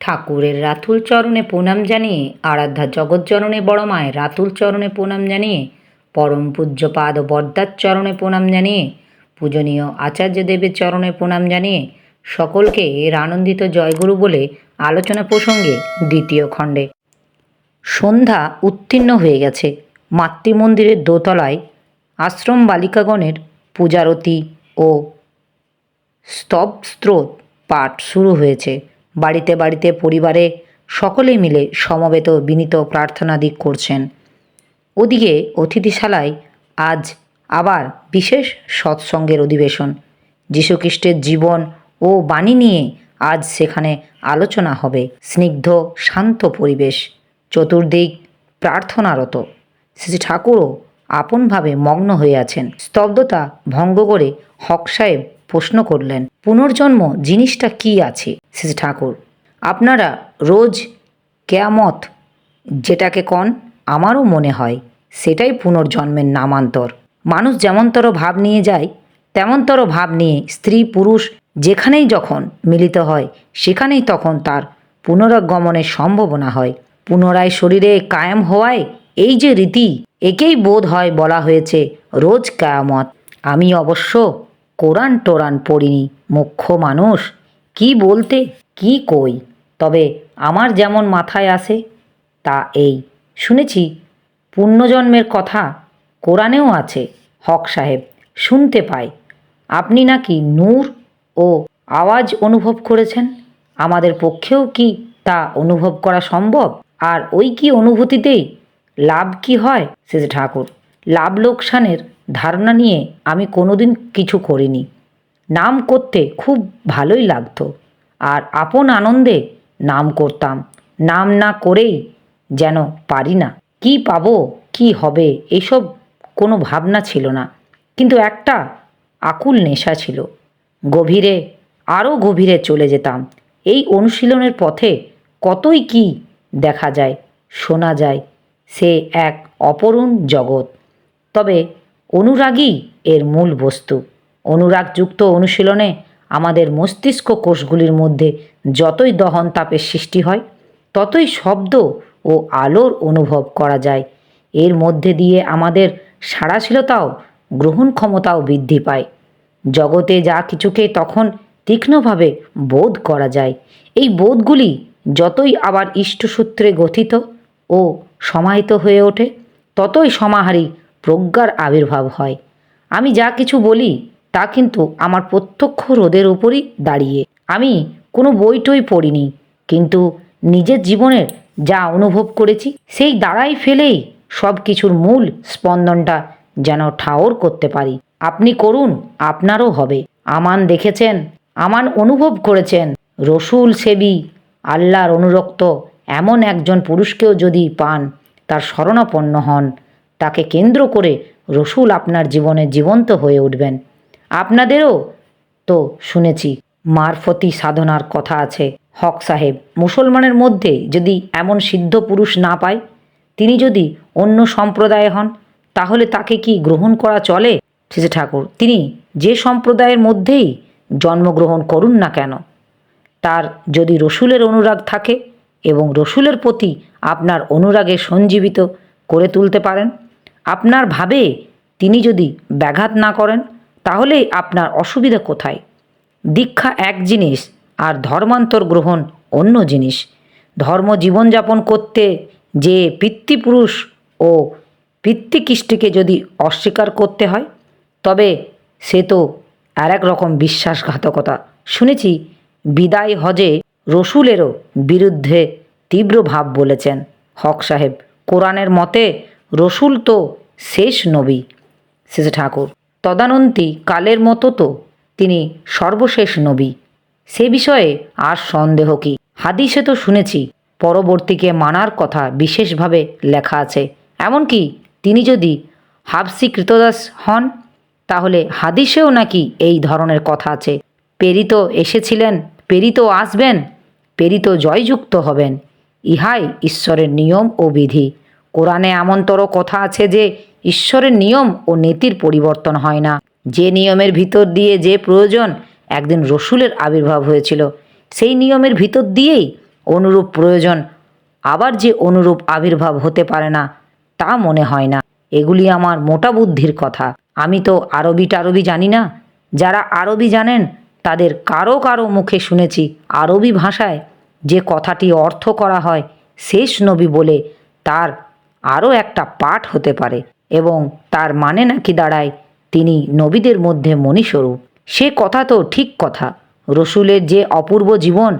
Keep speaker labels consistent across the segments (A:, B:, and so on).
A: ঠাকুরের রাতুল চরণে প্রণাম জানিয়ে, আরাধ্যা জগৎজননী বড় মায়ের রাতুল চরণে প্রণাম জানিয়ে, পরম পূজ্যপাদ বরদার চরণে প্রণাম জানিয়ে, পূজনীয় আচার্য দেবের চরণে প্রণাম জানিয়ে, সকলকে এর আনন্দিত জয়গুরু বলে আলোচনা প্রসঙ্গে দ্বিতীয় খণ্ডে। সন্ধ্যা উত্তীর্ণ হয়ে গেছে। মাতৃমন্দিরের দোতলায় আশ্রম বালিকাগণের পূজারতি ও স্তব স্রোত পাঠ শুরু হয়েছে। বাড়িতে বাড়িতে পরিবারে সকলে মিলে সমবেত বিনীত প্রার্থনাদিক করছেন। ওদিকে অতিথিশালায় আজ আবার বিশেষ সৎসঙ্গের অধিবেশন। যীশুখ্রিস্টের জীবন ও বাণী নিয়ে আজ সেখানে আলোচনা হবে। স্নিগ্ধ, শান্ত পরিবেশ, চতুর্দিক প্রার্থনারত। শ্রী ঠাকুরও আপনভাবে মগ্ন হয়ে আছেন। স্তব্ধতা ভঙ্গ করে হক সাহেব প্রশ্ন করলেন, পুনর্জন্ম জিনিসটা কি আছে? শ্রী ঠাকুর, আপনারা রোজ কেয়ামত যেটাকে কন, আমারও মনে হয় সেটাই পুনর্জন্মের নামান্তর। মানুষ যেমনতর ভাব নিয়ে যায়, তেমনতর ভাব নিয়ে স্ত্রী পুরুষ যেখানেই যখন মিলিত হয়, সেখানেই তখন তার পুনরাগমনের সম্ভাবনা হয়। পুনরায় শরীরে কায়েম হওয়ায় এই যে রীতি, একেই বোধ হয় বলা হয়েছে রোজ কায়ামত। আমি অবশ্য কোরআন টোরান পড়িনি, মুখ্য মানুষ। কি বলতে, কি কই? তবে আমার যেমন মাথায় আসে, তা এই। শুনেছি, পুণ্যজন্মের কথা কোরআনেও আছে, হক সাহেব, শুনতে পাই। আপনি নাকি নূর ও আওয়াজ অনুভব করেছেন? আমাদের পক্ষেও কি তা অনুভব করা সম্ভব? আর ওই কি অনুভূতিতেই লাভ কি হয়? শ্রী ঠাকুর, লাভ লোকসানের ধারণা নিয়ে আমি কোনোদিন কিছু করিনি। নাম করতে খুব ভালোই লাগতো। আর আপন আনন্দে নাম করতাম। নাম না করেই যেন পারি না। কি পাবো, কি হবে, এসব কোনো ভাবনা ছিল না। কিন্তু একটা আকুল নেশা ছিল। গভীরে, আরও গভীরে চলে যেতাম। এই অনুশীলনের পথে কতই কি দেখা যায়, শোনা যায়, সে এক অপরূণ জগৎ। তবে অনুরাগই এর মূল বস্তু। অনুরাগযুক্ত অনুশীলনে আমাদের মস্তিষ্ক কোষগুলির মধ্যে যতই দহন তাপের সৃষ্টি হয়, ততই শব্দ ও আলোর অনুভব করা যায়। এর মধ্যে দিয়ে আমাদের সাড়াশীলতাও গ্রহণ ক্ষমতাও বৃদ্ধি পায়। জগতে যা কিছুকে তখন তীক্ষ্ণভাবে বোধ করা যায়, এই বোধগুলি যতই আবার ইষ্টসূত্রে গঠিত ও সমাহিত হয়ে ওঠে, ততই সমাহারী প্রজ্ঞার আবির্ভাব হয়। আমি যা কিছু বলি, তা কিন্তু আমার প্রত্যক্ষ রোদের উপরই দাঁড়িয়ে। আমি কোনো বই টই পড়িনি, কিন্তু নিজের জীবনের যা অনুভব করেছি, সেই দাঁড়াই ফেলেই সব কিছুর মূল স্পন্দনটা যেন ঠাওর করতে পারি। আপনি করুন, আপনারও হবে। আমান দেখেছেন, আমান অনুভব করেছেন। রসুল সেবী, আল্লাহর অনুরক্ত এমন একজন পুরুষকেও যদি পান, তার শরণাপন্ন হন। তাকে কেন্দ্র করে রসুল আপনার জীবনে জীবন্ত হয়ে উঠবেন। আপনাদেরও তো শুনেছি, মারফতি সাধনার কথা আছে। হক সাহেব, মুসলমানের মধ্যে যদি এমন সিদ্ধ পুরুষ না পায়, তিনি যদি অন্য সম্প্রদায়ে হন, তাহলে তাকে কি গ্রহণ করা চলে? শ্রী ঠাকুর, তিনি যে সম্প্রদায়ের মধ্যেই জন্মগ্রহণ করুন না কেন? তার যদি রসুলের অনুরাগ থাকে এবং রসুলের প্রতি আপনার অনুরাগে সঞ্জীবিত করে তুলতে পারেন আপনার ভাবে তিনি যদি ব্যাঘাত না করেন, তাহলে আপনার অসুবিধা কোথায়? দীক্ষা এক জিনিস আর ধর্মান্তর গ্রহণ অন্য জিনিস। ধর্ম জীবনযাপন করতে যে পিতৃপুরুষ ও পিতৃকৃষ্টিকে যদি অস্বীকার করতে হয়, তবে সে তো আর এক রকম বিশ্বাসঘাতকতা। শুনেছি বিদায় হজে রসুলেরও বিরুদ্ধে তীব্র ভাব বলেছেন। হক সাহেব, কোরআনের মতে রসুল তো শেষ নবী, শেষ ঠাকুর। তদানন্তী কালের মতো তো তিনি সর্বশেষ নবী। সে বিষয়ে আর সন্দেহ কি? হাদিসে তো শুনেছি, পরবর্তীকে মানার কথা বিশেষভাবে লেখা আছে। এমনকি তিনি যদি হাবসি কৃতদাস হন, তাহলে হাদিসেও নাকি এই ধরনের কথা আছে। পেরিত এসেছিলেন পেরিত আসবেন পেরিত জয়যুক্ত হবেন, ইহাই ঈশ্বরের নিয়ম ও বিধি। কোরআনে এমনতর কথা আছে যে, ঈশ্বরের নিয়ম ও নীতির পরিবর্তন হয় না। যে নিয়মের ভিতর দিয়ে যে প্রয়োজন একদিন রসুলের আবির্ভাব হয়েছিল, সেই নিয়মের ভিতর দিয়েই অনুরূপ প্রয়োজন। আবার যে অনুরূপ আবির্ভাব হতে পারে না, তা মনে হয় না। এগুলি আমার মোটা বুদ্ধির কথা। আমি তো আরবি টারবি জানি না। যারা আরবি জানেন, তাদের কারও কারও মুখে শুনেছি আরবি ভাষায় যে কথাটি অর্থ করা হয় শেষ নবী বলে, তার আরও একটা পাঠ হতে পারে এবং তার মানে নাকি দাঁড়ায়, তিনি নবীদের মধ্যে মণিস্বরূপ সে কথা তো ঠিক কথা। রসুলের যে অপূর্ব জীবন,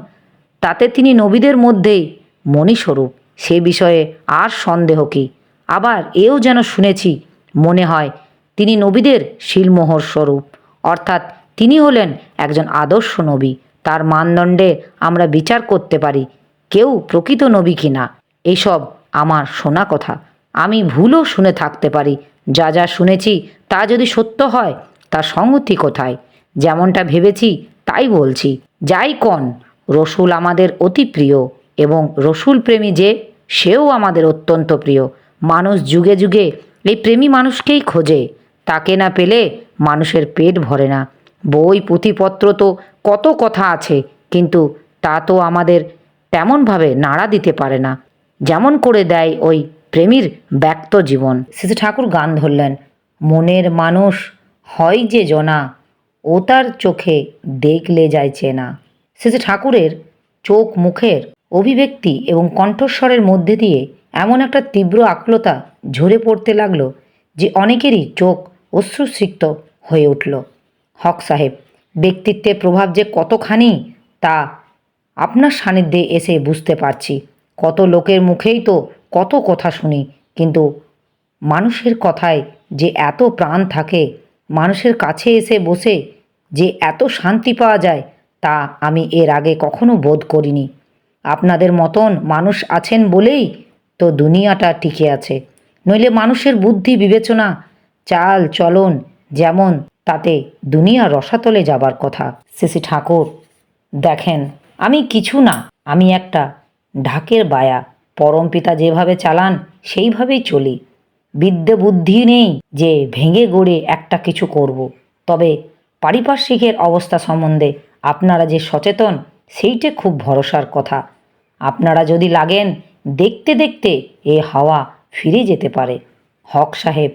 A: তাতে তিনি নবীদের মধ্যেই মণিস্বরূপ সে বিষয়ে আর সন্দেহ কি? আবার এও যেন শুনেছি, মনে হয় তিনি নবীদের শিলমোহর স্বরূপ। অর্থাৎ তিনি হলেন একজন আদর্শ নবী। তার মানদণ্ডে আমরা বিচার করতে পারি, কেউ প্রকৃত নবী কিনা। এইসব আমার শোনা কথা। আমি ভুলও শুনে থাকতে পারি। যা যা শুনেছি, তা যদি সত্য হয় তার সংগতি কোথায়? যেমনটা ভেবেছি, তাই বলছি। যাই কন, রসুল আমাদের অতি প্রিয় এবং রসুল প্রেমী যে, সেও আমাদের অত্যন্ত প্রিয়। মানুষ যুগে যুগে এই প্রেমী মানুষকেই খোঁজে। তাকে না পেলে মানুষের পেট ভরে না। বই, পুঁথিপত্র তো কত কথা আছে, কিন্তু তা তো আমাদের তেমনভাবে নাড়া দিতে পারে না। যেমন করে দেয় ওই প্রেমীর ব্যক্ত জীবন। শ্রী ঠাকুর গান ধরলেন, মনের মানুষ হয় যে জনা, ও তার চোখে দেখলে যায় চেনা। শ্রী ঠাকুরের চোখ মুখের অভিব্যক্তি এবং কণ্ঠস্বরের মধ্যে দিয়ে এমন একটা তীব্র আকুলতা ঝরে পড়তে লাগল যে অনেকেরই চোখ অশ্রুসিক্ত হয়ে উঠল। হক সাহেব, ব্যক্তিত্বের প্রভাব যে কতখানি তা আপনার সান্নিধ্যে এসে বুঝতে পারছি। কত লোকের মুখেই তো কত কথা শুনি, কিন্তু মানুষের কথায় যে এত প্রাণ থাকে, মানুষের কাছে এসে বসে যে এত শান্তি পাওয়া যায়, তা আমি এর আগে কখনো বোধ করিনি। আপনাদের মতন মানুষ আছেন বলেই তো দুনিয়াটা টিকে আছে। নইলে মানুষের বুদ্ধি, বিবেচনা, চাল, চলন যেমন, তাতে দুনিয়া রসাতলে যাবার কথা। শ্রী ঠাকুর, দেখেন, আমি কিছু না, আমি একটা ঢাকের বায়া। পরম পিতা যেভাবে চালান, সেইভাবেই চলি। বিদ্যে বুদ্ধি নেই যে ভেঙে গড়ে একটা কিছু করব। তবে পারিপার্শ্বিকের অবস্থা সম্বন্ধে আপনারা যে সচেতন, সেইটে খুব ভরসার কথা। আপনারা যদি লাগেন, দেখতে দেখতে এ হাওয়া ফিরে যেতে পারে। হক সাহেব,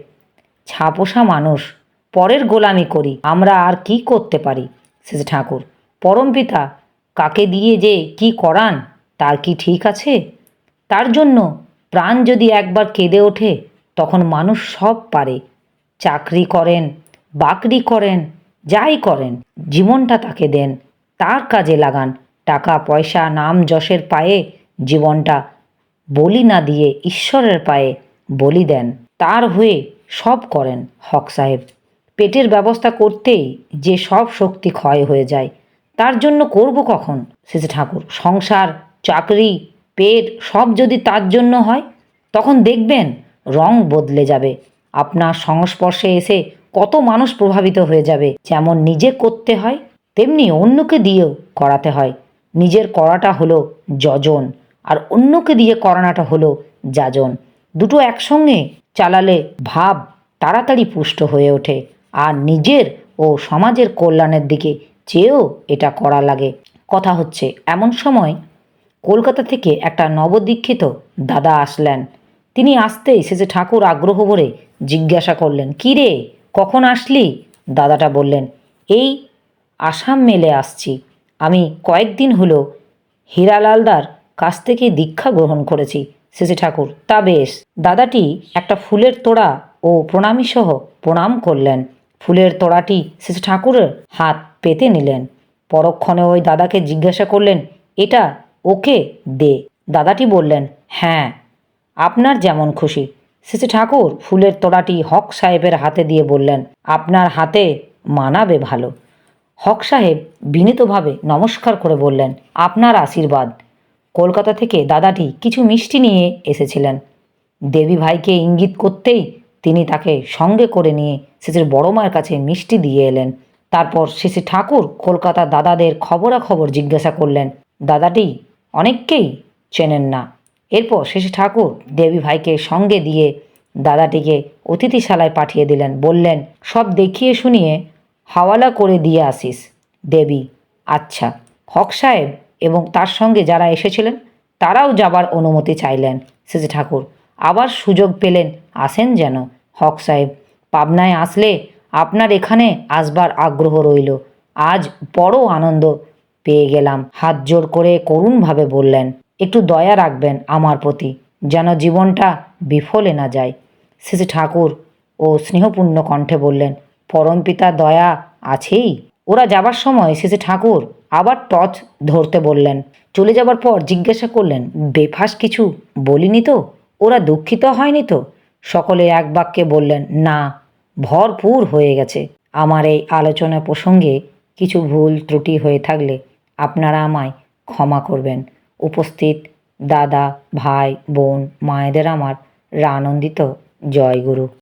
A: ছাপোষা মানুষ, পরের গোলামি করি, আমরা আর কি করতে পারি? শেষ ঠাকুর পরমপিতা কাকে দিয়ে যে কি করান? তার কি ঠিক আছে? তার জন্য প্রাণ যদি একবার কেঁদে ওঠে, তখন মানুষ সব পারে। চাকরি করেন, বাকরি করেন, যাই করেন, জীবনটা তাকে দেন। তার কাজে লাগান। টাকা, পয়সা, নাম, যশের পায়ে জীবনটা বলি না দিয়ে ঈশ্বরের পায়ে বলি দেন। তার হয়ে সব করেন হক সাহেব। পেটের ব্যবস্থা করতেই যে সব শক্তি ক্ষয় হয়ে যায়, তার জন্য করব কখন? শেষে ঠাকুর, সংসার চাকরি, পেট সব যদি তার জন্য হয়, তখন দেখবেন রং বদলে যাবে। আপনার সংস্পর্শে এসে কত মানুষ প্রভাবিত হয়ে যাবে। যেমন নিজে করতে হয়, তেমনি অন্যকে দিয়েও করাতে হয়। নিজের করাটা হলো যজন, আর অন্যকে দিয়ে করানোটা হলো যাজন। দুটো একসঙ্গে চালালে ভাব তাড়াতাড়ি পুষ্ট হয়ে ওঠে, আর নিজের ও সমাজের কল্যাণের দিকে চেয়েও এটা করা লাগে। কথা হচ্ছে, এমন সময় কলকাতা থেকে একটা নবদীক্ষিত দাদা আসলেন। তিনি আসতেই শেষে ঠাকুর আগ্রহ ভরে জিজ্ঞাসা করলেন, কী রে, কখন আসলি? দাদাটা বললেন, এই আসাম মেলে আসছি। আমি কয়েকদিন হলো হীরালালদার কাছ থেকে দীক্ষা গ্রহণ করেছি। শেষে ঠাকুর, তা বেশ। দাদাটি একটা ফুলের তোড়া ও প্রণামী সহ প্রণাম করলেন। ফুলের তোড়াটি শেষে ঠাকুরের হাত পেতে নিলেন। পরক্ষণে ওই দাদাকে জিজ্ঞাসা করলেন, এটা ওকে, দে। দাদাটি বললেন হ্যাঁ আপনার যেমন খুশি। শেষে ঠাকুর ফুলের তোড়াটি হক সাহেবের হাতে দিয়ে বললেন, আপনার হাতে মানাবে ভালো। হক সাহেব বিনীতভাবে নমস্কার করে বললেন, আপনার আশীর্বাদ। কলকাতা থেকে দাদাটি কিছু মিষ্টি নিয়ে এসেছিলেন। দেবী ভাইকে ইঙ্গিত করতেই তিনি তাকে সঙ্গে করে নিয়ে শেষের বড় মায়ের কাছে মিষ্টি দিয়ে এলেন। তারপর শেষে ঠাকুর কলকাতা দাদাদের খবরাখবর জিজ্ঞাসা করলেন, দাদাটি অনেককেই চেনেন না। এরপর শেষে ঠাকুর দেবী ভাইকে সঙ্গে দিয়ে দাদাটিকে অতিথিশালায় পাঠিয়ে দিলেন। বললেন, সব দেখিয়ে শুনিয়ে হাওয়ালা করে দিয়ে আসিস। দেবী আচ্ছা হক সাহেব এবং তার সঙ্গে যারা এসেছিলেন, তারাও যাবার অনুমতি চাইলেন। শ্রী ঠাকুর, আবার সুযোগ পেলেন, আসেন যেন। হক সাহেব, পাবনায় আসলে আপনার এখানে আসবার আগ্রহ রইল। আজ বড় আনন্দ পেয়ে গেলাম। হাত জোর করে করুণভাবে বললেন, একটু দয়া রাখবেন আমার প্রতি, যেন জীবনটা বিফলে না যায়। শ্রী ঠাকুর ও স্নেহপূর্ণ কণ্ঠে বললেন, পরম পরমপিতা দয়া আছেই? ওরা যাবার সময় শ্রী ঠাকুর আবার টর্চ ধরতে বললেন। চলে যাবার পর জিজ্ঞাসা করলেন, বেফাস কিছু বলিনি তো? ওরা দুঃখিত হয়নি তো? সকলে এক বাক্যে বললেন, না, ভরপুর হয়ে গেছে। আমার এই আলোচনা প্রসঙ্গে কিছু ভুল ত্রুটি হয়ে থাকলে আপনারা আমায় ক্ষমা করবেন। উপস্থিত দাদা ভাই বোন মায়েদের আমার আনন্দিত জয় গুরু